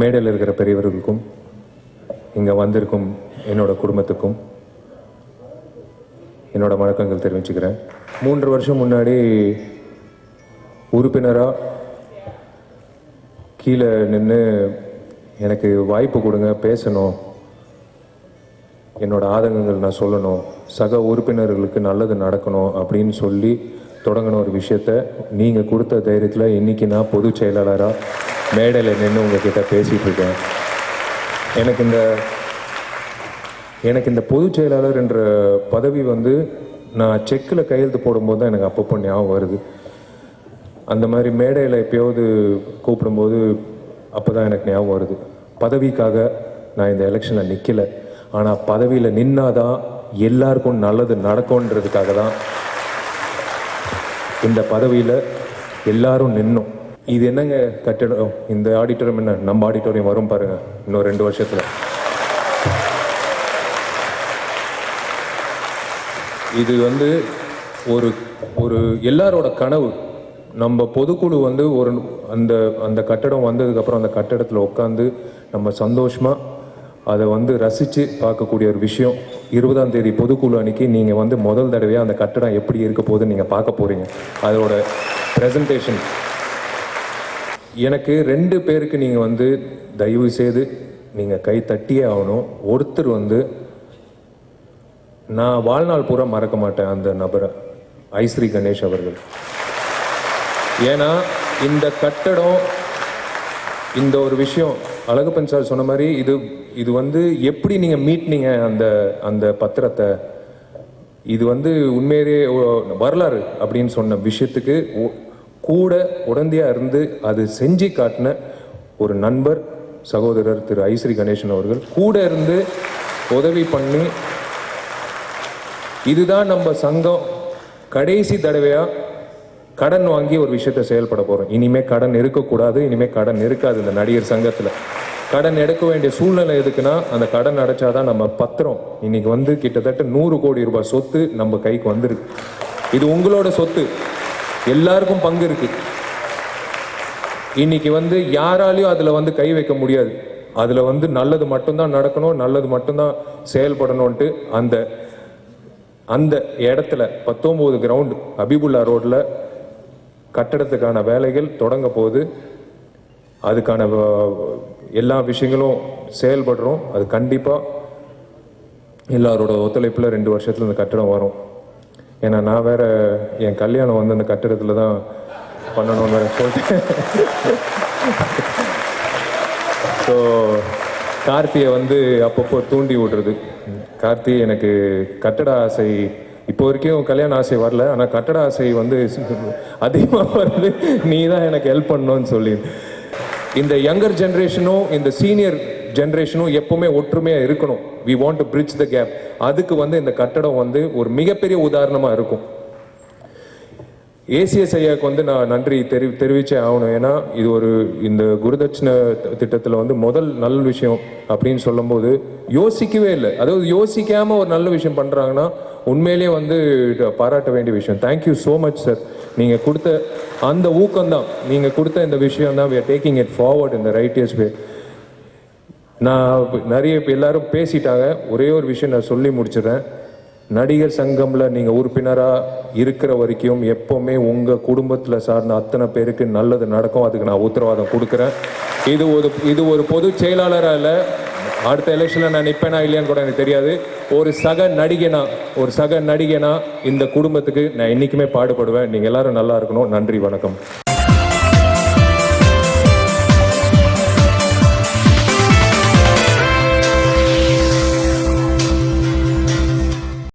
மேடையில் இருக்கிற பெரியவர்களுக்கும் இங்கே வந்திருக்கும் என்னோட குடும்பத்துக்கும் என்னோடய வணக்கங்கள் தெரிவிச்சுக்கிறேன். மூன்று வருஷம் முன்னாடி உறுப்பினராக கீழே நின்று எனக்கு வாய்ப்பு கொடுங்க பேசணும். என்னோடய ஆதங்கங்கள் நான் சொல்லணும். சக உறுப்பினர்களுக்கு நல்லது நடக்கணும் அப்படின்னு சொல்லி தொடங்கின ஒரு விஷயத்த நீங்கள் கொடுத்த தைரியத்தில் இன்னைக்கு நான் பொதுச் செயலாளராக மேடையில் நின்று உங்ககிட்ட பேசிகிட்டு இருக்கேன் எனக்கு இந்த எனக்கு இந்த பொதுச் செயலாளர் என்ற பதவி வந்து நான் செக்கில் கையெழுத்து போடும்போது தான் எனக்கு அப்பப்போ ஞாபகம் வருது. அந்த மாதிரி மேடையில் எப்பயாவது கூப்பிடும்போது அப்போ தான் எனக்கு ஞாபகம் வருது. பதவிக்காக நான் இந்த எலெக்ஷனில் நிற்கல ஆனால் பதவியில் நின்னாதான் எல்லாருக்கும் நல்லது நடக்கும்ன்றதுக்காக தான் இந்த பதவியில் எல்லாரும் நின்னோம். இது என்னங்க கட்டிடம்? இந்த ஆடிட்டோரியம் என்ன? நம்ம ஆடிட்டோரியம் வரும் பாருங்க இன்னும் ரெண்டு வருஷத்துல. இது வந்து ஒரு ஒரு எல்லாரோட கனவு. நம்ம பொதுக்குழு வந்து ஒரு அந்த அந்த கட்டடம் வந்ததுக்கப்புறம் அந்த கட்டடத்தில் உட்காந்து நம்ம சந்தோஷமாக அதை வந்து ரசித்து பார்க்கக்கூடிய ஒரு விஷயம். இருபதாம் தேதி பொதுக்குழு அன்னைக்கு நீங்கள் வந்து முதல் தடவையாக அந்த கட்டடம் எப்படி இருக்க போகுதுன்னு நீங்கள் பார்க்க போகிறீங்க அதோட ப்ரெசன்டேஷன் எனக்கு ரெண்டு பேருக்கு நீங்கள் வந்து தயவு செய்து நீங்கள் கை தட்டியே ஆகணும். ஒருத்தர் வந்து நான் வாழ்நாள் பூரா மறக்க மாட்டேன் அந்த நபரை. ஐஸ்ரீ கணேஷ் அவர்கள். ஏன்னா இந்த கட்டடம் இந்த ஒரு விஷயம் அழகு பஞ்சால் சொன்ன மாதிரி இது இது வந்து எப்படி நீங்கள் மீட்னீங்க அந்த அந்த பத்திரத்தை? இது வந்து உண்மையிலேயே வரலாறு அப்படின்னு சொன்ன விஷயத்துக்கு ஒ- கூட உடந்தையாக இருந்து அது செஞ்சு காட்டின ஒரு நண்பர் சகோதரர் திரு ஐஸ்ரீ கணேசன் அவர்கள் கூட இருந்து உதவி பண்ணி இதுதான் நம்ம சங்கம். கடைசி தடவையாக கடன் வாங்கி ஒரு விஷயத்தை செயல்பட போகிறோம் இனிமேல் கடன் இருக்கக்கூடாது இனிமேல் கடன் இருக்காது இந்த நடிகர் சங்கத்தில். கடன் எடுக்க வேண்டிய சூழ்நிலை எதுக்குன்னா அந்த கடன் அடைச்சாதான் நம்ம பத்திரம். இன்னைக்கு வந்து கிட்டத்தட்ட நூறு கோடி ரூபாய் சொத்து நம்ம கைக்கு வந்திருக்கு. இது உங்களோட சொத்து. எல்லாருக்கும் பங்கு இருக்கு. இன்னைக்கு வந்து யாராலையும் அதுல வந்து கை வைக்க முடியாது. அதுல வந்து நல்லது மட்டும்தான் நடக்கணும் நல்லது மட்டும்தான் செயல்படணும்ட்டு அந்த அந்த இடத்துல பத்தொம்போது கிரவுண்டு அபிபுல்லா ரோட்ல கட்டடத்துக்கான வேலைகள் தொடங்க போது அதுக்கான எல்லா விஷயங்களும் செயல்படுறோம். அது கண்டிப்பாக எல்லாரோட ஒத்துழைப்பில் ரெண்டு வருஷத்துல இந்த கட்டடம் வரும். ஏன்னா நான் வேற என் கல்யாணம் வந்து அந்த கட்டிடத்தில் தான் பண்ணணும்னு வேற சொல்லிட்டேன். ஸோ கார்த்தியை வந்து அப்பப்போ தூண்டி விடுறது. கார்த்தி எனக்கு கட்டட ஆசை இப்போ வரைக்கும் கல்யாண ஆசை வரல ஆனால் கட்டட ஆசை வந்து அதிகமாக வருது. நீ தான் எனக்கு ஹெல்ப் பண்ணணும்னு சொல்லி இந்த யங்கர் ஜென்ரேஷனும் இந்த சீனியர் ஜென்ரேஷனும் எப்பவுமே ஒற்றுமையாக இருக்கணும். We want to bridge the gap அதுக்கு வந்து இந்த கட்டடம் வந்து ஒரு மிகப்பெரிய உதாரணமாக இருக்கும். ஏசிஎஸ் ஐயாவுக்கு வந்து நான் நன்றி தெரி தெரிவிச்சே ஆகணும். ஏன்னா இது ஒரு இந்த குருதட்சண திட்டத்தில் வந்து முதல் நல்ல விஷயம் அப்படின்னு சொல்லும்போது யோசிக்கவே இல்லை. அதாவது யோசிக்காமல் ஒரு நல்ல விஷயம் பண்ணுறாங்கன்னா உண்மையிலேயே வந்து பாராட்ட வேண்டிய விஷயம். தேங்க்யூ ஸோ மச் சார் நீங்கள் கொடுத்த அந்த ஊக்கம்தான். நீங்கள் கொடுத்த இந்த விஷயம் தான் we டேக்கிங் இட் ஃபார்வர்ட் இந்த ரைட்டியஸ் வே நான் நிறைய இப்போ எல்லாரும் பேசிட்டாங்க. ஒரே ஒரு விஷயம் நான் சொல்லி முடிச்சிடுறேன். நடிகர் சங்கம்ல நீங்க உறுப்பினரா இருக்கிற வரைக்கும் எப்பவுமே உங்க குடும்பத்துல சார்ந்த அத்தனை பேருக்கு நல்லது நடக்கும். அதுக்கு நான் உத்தரவாதம் கொடுக்குறேன். இது ஒரு இது ஒரு பொது செயலாளராக இல்லை அடுத்த எலெக்ஷன்ல நான் நிப்பேனா இல்லையான்னு கூட எனக்கு தெரியாது. ஒரு சக நடிகனா ஒரு சக நடிகனா இந்த குடும்பத்துக்கு நான் என்னைக்குமே பாடுபடுவேன். நீங்க எல்லாரும் நல்லா இருக்கணும். நன்றி வணக்கம்.